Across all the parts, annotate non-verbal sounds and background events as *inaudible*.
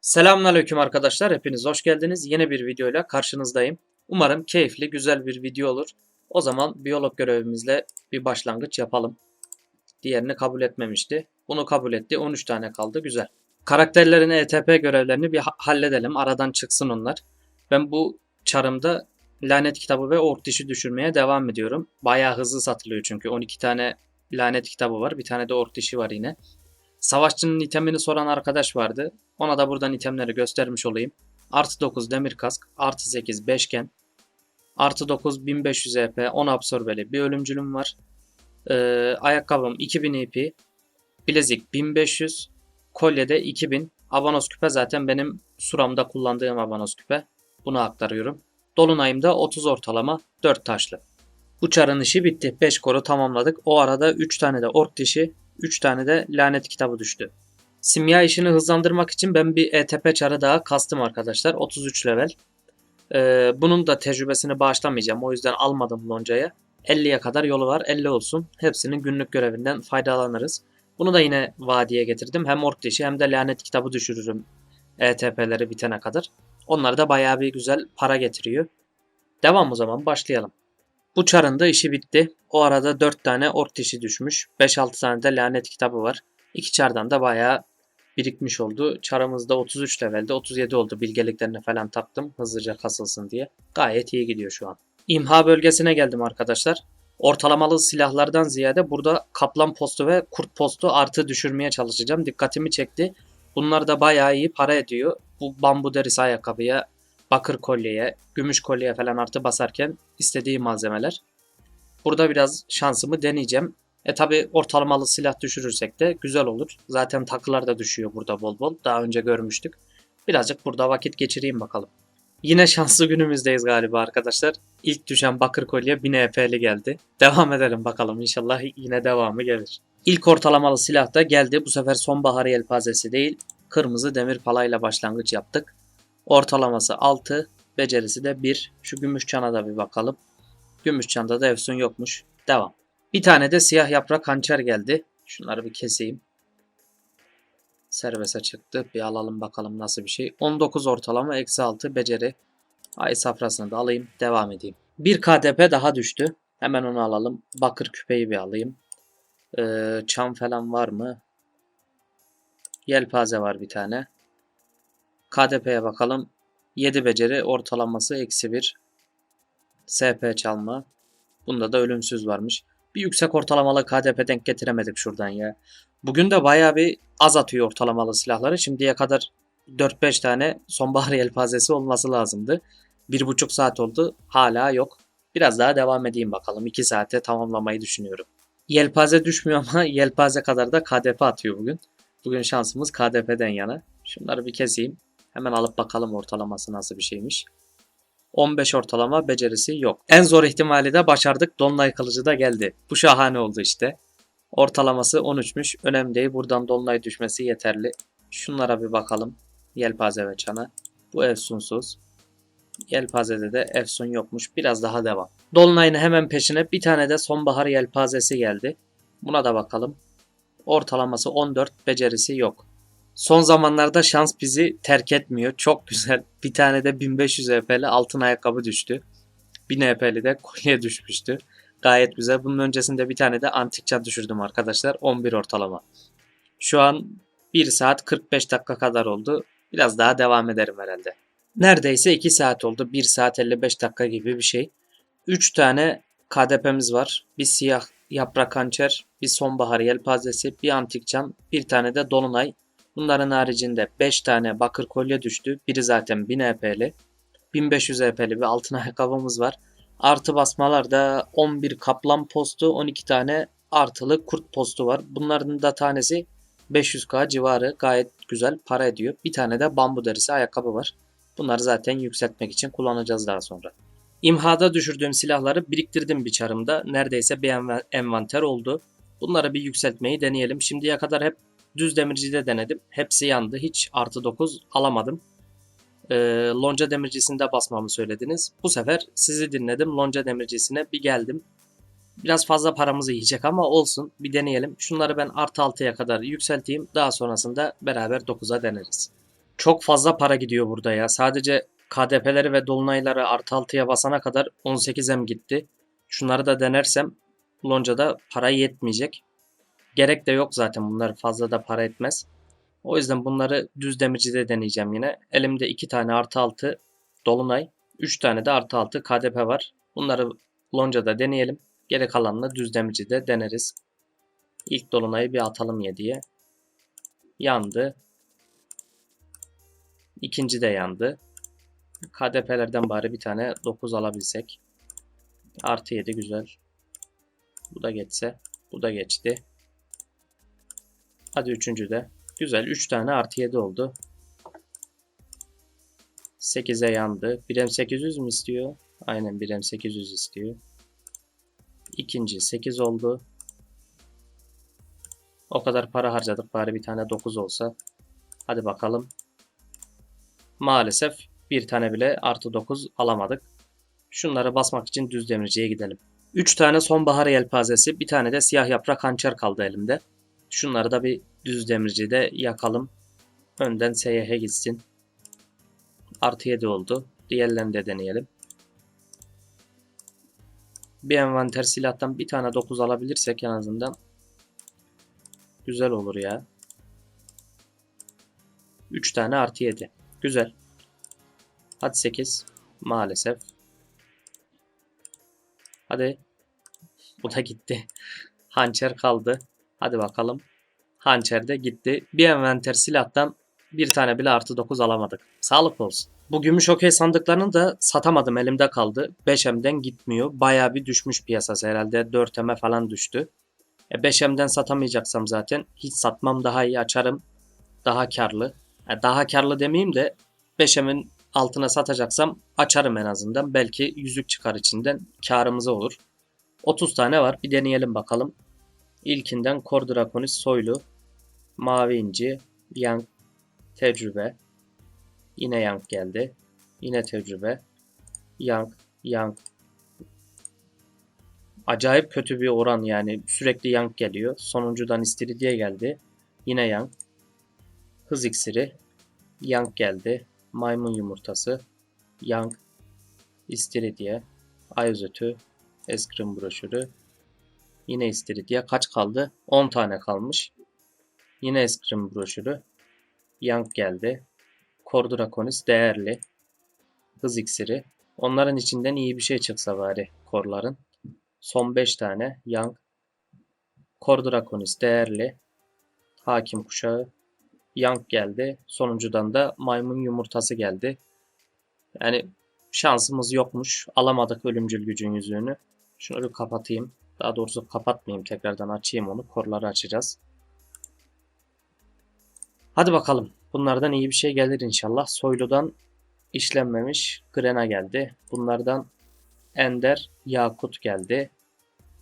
Selamünaleyküm arkadaşlar. Hepiniz hoş geldiniz. Yeni bir videoyla karşınızdayım. Umarım keyifli, güzel bir video olur. O zaman biyolog görevimizle bir başlangıç yapalım. Diğerini kabul etmemişti. Bunu kabul etti. 13 tane kaldı. Güzel. Karakterlerin ETP görevlerini bir ha- halledelim. Aradan çıksın onlar. Ben bu çarımda lanet kitabı ve ork dişi düşürmeye devam ediyorum. Bayağı hızlı satılıyor çünkü. 12 tane lanet kitabı var. Bir tane de ork dişi var yine. Savaşçının itemini soran arkadaş vardı. Ona da buradan itemleri göstermiş olayım. Artı 9 demir kask, artı 8 beşgen, artı 9 1500 EP, 10 absorbeli bir ölümcülüm var. Ee, ayakkabım 2000 EP, bilezik 1500, kolyede 2000. Avanos küpe zaten benim suramda kullandığım avanos küpe. Bunu aktarıyorum. Dolunayımda 30 ortalama 4 taşlı. Bu çarın işi bitti. 5 koru tamamladık. O arada 3 tane de ork dişi, 3 tane de lanet kitabı düştü. Simya işini hızlandırmak için ben bir ETP çarı daha kastım arkadaşlar. 33 level. Ee, bunun da tecrübesini bağışlamayacağım. O yüzden almadım loncaya. 50'ye kadar yolu var. 50 olsun. Hepsinin günlük görevinden faydalanırız. Bunu da yine vadiye getirdim. Hem ork dişi hem de lanet kitabı düşürürüm ETP'leri bitene kadar. Onlar da bayağı bir güzel para getiriyor. Devam o zaman başlayalım. Bu çarın da işi bitti. O arada 4 tane ork dişi düşmüş. 5-6 tane de lanet kitabı var. İki çardan da bayağı birikmiş oldu. Çarımız da 33 levelde 37 oldu. Bilgeliklerini falan taktım hızlıca kasılsın diye. Gayet iyi gidiyor şu an. İmha bölgesine geldim arkadaşlar. Ortalamalı silahlardan ziyade burada kaplan postu ve kurt postu artı düşürmeye çalışacağım. Dikkatimi çekti. Bunlar da bayağı iyi para ediyor. Bu bambu derisi ayakkabıya, bakır kolyeye, gümüş kolyeye falan artı basarken istediği malzemeler. Burada biraz şansımı deneyeceğim. E tabi ortalamalı silah düşürürsek de güzel olur. Zaten takılar da düşüyor burada bol bol. Daha önce görmüştük. Birazcık burada vakit geçireyim bakalım. Yine şanslı günümüzdeyiz galiba arkadaşlar. İlk düşen bakır kolye 1000 EP'li geldi. Devam edelim bakalım inşallah yine devamı gelir. İlk ortalamalı silah da geldi. Bu sefer sonbahar yelpazesi değil. Kırmızı demir palayla başlangıç yaptık. Ortalaması 6, becerisi de 1. Şu gümüş çana da bir bakalım. Gümüş çanda da efsun yokmuş. Devam. Bir tane de siyah yaprak hançer geldi. Şunları bir keseyim. Serbeste çıktı. Bir alalım bakalım nasıl bir şey. 19 ortalama eksi 6 beceri. Ay safrasını da alayım. Devam edeyim. Bir KDP daha düştü. Hemen onu alalım. Bakır küpeyi bir alayım. Ee, çam falan var mı? Yelpaze var bir tane. KDP'ye bakalım. 7 beceri ortalaması eksi 1. SP çalma. Bunda da ölümsüz varmış. Bir yüksek ortalamalı KDP denk getiremedik şuradan ya. Bugün de bayağı bir az atıyor ortalamalı silahları. Şimdiye kadar 4-5 tane sonbahar *laughs* yelpazesi olması lazımdı. 1,5 saat oldu. Hala yok. Biraz daha devam edeyim bakalım. 2 saate tamamlamayı düşünüyorum. Yelpaze düşmüyor ama *laughs* yelpaze kadar da KDP atıyor bugün. Bugün şansımız KDP'den yana. Şunları bir keseyim. Hemen alıp bakalım ortalaması nasıl bir şeymiş. 15 ortalama becerisi yok. En zor ihtimali de başardık. Dolunay kılıcı da geldi. Bu şahane oldu işte. Ortalaması 13'müş. Önemli değil. Buradan dolunay düşmesi yeterli. Şunlara bir bakalım. Yelpaze ve çana. Bu efsunsuz. Yelpazede de efsun yokmuş. Biraz daha devam. Dolunay'ın hemen peşine bir tane de sonbahar yelpazesi geldi. Buna da bakalım. Ortalaması 14. Becerisi yok. Son zamanlarda şans bizi terk etmiyor. Çok güzel. *laughs* Bir tane de 1500 EP'li altın ayakkabı düştü. 1000 EP'li de kolye düşmüştü. Gayet güzel. Bunun öncesinde bir tane de antik çat düşürdüm arkadaşlar. 11 ortalama. Şu an 1 saat 45 dakika kadar oldu. Biraz daha devam ederim herhalde. Neredeyse 2 saat oldu. 1 saat 55 dakika gibi bir şey. 3 tane KDP'miz var. Bir siyah yaprak hançer, bir sonbahar yelpazesi, bir antik çam, bir tane de dolunay. Bunların haricinde 5 tane bakır kolye düştü. Biri zaten 1000 EP'li. 1500 EP'li bir altın *laughs* ayakkabımız var. Artı basmalarda 11 kaplan postu, 12 tane artılı kurt postu var. Bunların da tanesi 500k civarı gayet güzel para ediyor. Bir tane de bambu derisi ayakkabı var. Bunları zaten yükseltmek için kullanacağız daha sonra. İmhada düşürdüğüm silahları biriktirdim bir çarımda. Neredeyse bir enva- envanter oldu. Bunları bir yükseltmeyi deneyelim. Şimdiye kadar hep düz demircide denedim. Hepsi yandı. Hiç artı 9 alamadım. Ee, lonca demircisinde basmamı söylediniz. Bu sefer sizi dinledim. Lonca demircisine bir geldim. Biraz fazla paramızı yiyecek ama olsun. Bir deneyelim. Şunları ben artı 6'ya kadar yükselteyim. Daha sonrasında beraber 9'a deneriz. Çok fazla para gidiyor burada ya. Sadece KDP'leri ve dolunayları artı 6'ya basana kadar 18M gitti. Şunları da denersem Lonca'da para yetmeyecek. Gerek de yok zaten bunlar fazla da para etmez. O yüzden bunları düz demircide deneyeceğim yine. Elimde 2 tane artı 6 dolunay. 3 tane de artı 6 KDP var. Bunları Lonca'da deneyelim. Geri kalanını düz demircide deneriz. İlk dolunayı bir atalım 7'ye. Yandı. İkinci de yandı. KDP'lerden bari bir tane 9 alabilsek. Artı 7 güzel. Bu da geçse. Bu da geçti. Hadi üçüncü de. Güzel. 3 tane artı 7 oldu. 8'e yandı. 1M 800 mü istiyor? Aynen 1M 800 istiyor. İkinci 8 oldu. O kadar para harcadık. Bari bir tane 9 olsa. Hadi bakalım. Maalesef bir tane bile artı 9 alamadık. Şunları basmak için düz demirciye gidelim. 3 tane sonbahar yelpazesi, bir tane de siyah yaprak hançer kaldı elimde. Şunları da bir düz demircide yakalım. Önden SYH gitsin. Artı 7 oldu. Diğerlerini de deneyelim. Bir envanter silahtan bir tane 9 alabilirsek en azından güzel olur ya. 3 tane artı 7. Güzel. Hadi 8. Maalesef. Hadi. Bu da gitti. *laughs* Hançer kaldı. Hadi bakalım. Hançer de gitti. Bir envanter silahtan bir tane bile artı 9 alamadık. Sağlık olsun. Bu gümüş okey sandıklarını da satamadım elimde kaldı. 5M'den gitmiyor. Baya bir düşmüş piyasası herhalde 4M'e falan düştü. E 5M'den satamayacaksam zaten hiç satmam daha iyi açarım. Daha karlı. E daha karlı demeyeyim de 5M'in altına satacaksam açarım en azından. Belki yüzük çıkar içinden karımıza olur. 30 tane var. Bir deneyelim bakalım. İlkinden Kor Draconis soylu. Mavi inci. Yang tecrübe. Yine Yang geldi. Yine tecrübe. Yang, Yang. Acayip kötü bir oran yani. Sürekli Yang geliyor. Sonuncudan İstiridye geldi. Yine Yang. Hız iksiri. Yang geldi. Maymun yumurtası. Yang. İstiridye. Ay özötü. Eskrim broşürü. Yine istiridye. Kaç kaldı? 10 tane kalmış. Yine eskrim broşürü. Yang geldi. Kordrakonis değerli. Hız iksiri. Onların içinden iyi bir şey çıksa bari korların. Son 5 tane. Yang. Kordrakonis değerli. Hakim kuşağı. Yang geldi. Sonuncudan da maymun yumurtası geldi. Yani şansımız yokmuş. Alamadık ölümcül gücün yüzüğünü. Şunu bir kapatayım. Daha doğrusu kapatmayayım. Tekrardan açayım onu. Korları açacağız. Hadi bakalım. Bunlardan iyi bir şey gelir inşallah. Soyludan işlenmemiş Grena geldi. Bunlardan Ender Yakut geldi.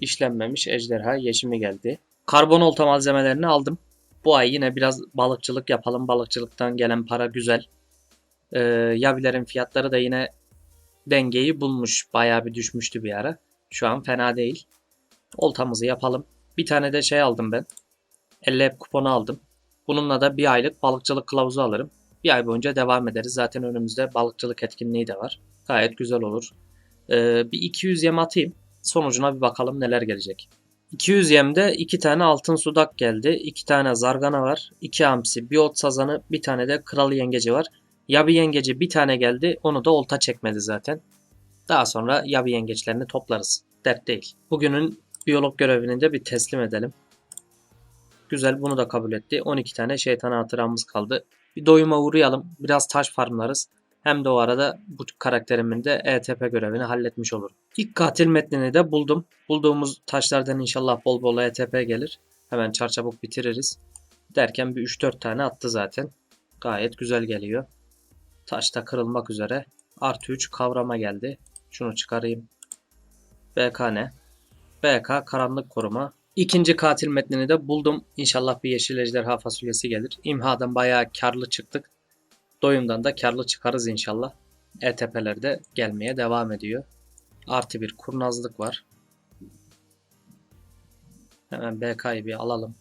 İşlenmemiş Ejderha Yeşimi geldi. Karbon olta malzemelerini aldım. Bu ay yine biraz balıkçılık yapalım. Balıkçılıktan gelen para güzel. Ee, yabilerin fiyatları da yine dengeyi bulmuş. Bayağı bir düşmüştü bir ara. Şu an fena değil. Oltamızı yapalım. Bir tane de şey aldım ben. 50 hep kuponu aldım. Bununla da bir aylık balıkçılık kılavuzu alırım. Bir ay boyunca devam ederiz. Zaten önümüzde balıkçılık etkinliği de var. Gayet güzel olur. Ee, bir 200 yem atayım. Sonucuna bir bakalım neler gelecek. 200 yemde 2 tane altın sudak geldi. 2 tane zargana var. 2 hamsi, bir ot sazanı, bir tane de kralı yengeci var. Yabi yengeci bir tane geldi. Onu da olta çekmedi zaten. Daha sonra yabi yengeçlerini toplarız. Dert değil. Bugünün biyolog görevini de bir teslim edelim. Güzel bunu da kabul etti. 12 tane şeytan hatıramız kaldı. Bir doyuma uğrayalım. Biraz taş farmlarız. Hem de o arada bu karakterimin de ETP görevini halletmiş olurum. İlk katil metnini de buldum. Bulduğumuz taşlardan inşallah bol bol ETP gelir. Hemen çarçabuk bitiririz. Derken bir 3-4 tane attı zaten. Gayet güzel geliyor. Taşta kırılmak üzere. Artı 3 kavrama geldi. Şunu çıkarayım. BK ne? BK karanlık koruma. İkinci katil metnini de buldum. İnşallah bir yeşil ejderha fasulyesi gelir. İmhadan bayağı karlı çıktık. Doyumdan da karlı çıkarız inşallah. ETP'ler de gelmeye devam ediyor. Artı bir kurnazlık var. Hemen BK'yı bir alalım.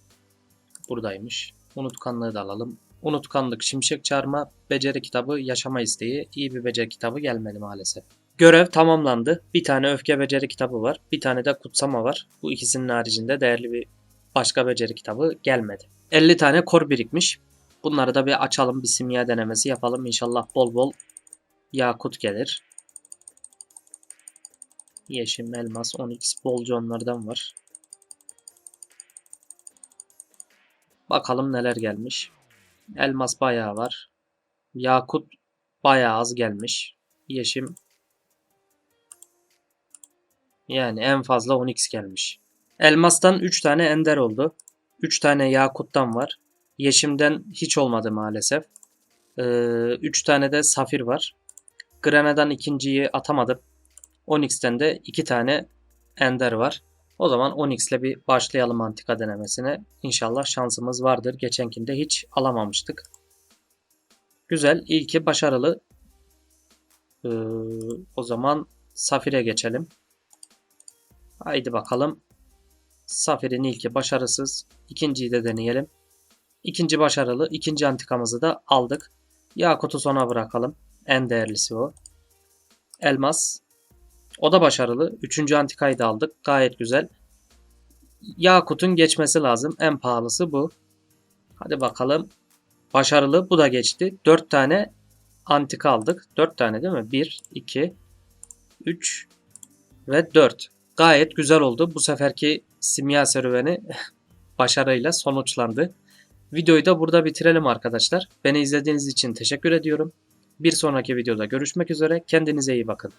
Buradaymış. Unutkanlığı da alalım. unutkanlık, şimşek çarma, beceri kitabı, yaşama isteği. İyi bir beceri kitabı gelmedi maalesef. Görev tamamlandı. Bir tane öfke beceri kitabı var. Bir tane de kutsama var. Bu ikisinin haricinde değerli bir başka beceri kitabı gelmedi. 50 tane kor birikmiş. Bunları da bir açalım. Bir simya denemesi yapalım. İnşallah bol bol yakut gelir. Yeşim, elmas, 10x bolca onlardan var. Bakalım neler gelmiş. Elmas bayağı var. Yakut bayağı az gelmiş. Yeşim yani en fazla 10x gelmiş. Elmastan 3 tane ender oldu. 3 tane yakuttan var. Yeşimden hiç olmadı maalesef. 3 tane de safir var. Grana'dan ikinciyi atamadım. 10x'ten de 2 tane ender var. O zaman 10x ile bir başlayalım antika denemesine. İnşallah şansımız vardır. Geçenkinde hiç alamamıştık. Güzel. İlki başarılı. Ee, o zaman Safir'e geçelim. Haydi bakalım. Safir'in ilki başarısız. İkinciyi de deneyelim. İkinci başarılı. İkinci antikamızı da aldık. Yakut'u sona bırakalım. En değerlisi o. Elmas. O da başarılı. Üçüncü antikayı da aldık. Gayet güzel. Yakut'un geçmesi lazım. En pahalısı bu. Hadi bakalım. Başarılı. Bu da geçti. 4 tane antika aldık. 4 tane değil mi? 1, 2, 3 ve 4. Gayet güzel oldu. Bu seferki simya serüveni *laughs* başarıyla sonuçlandı. Videoyu da burada bitirelim arkadaşlar. Beni izlediğiniz için teşekkür ediyorum. Bir sonraki videoda görüşmek üzere. Kendinize iyi bakın.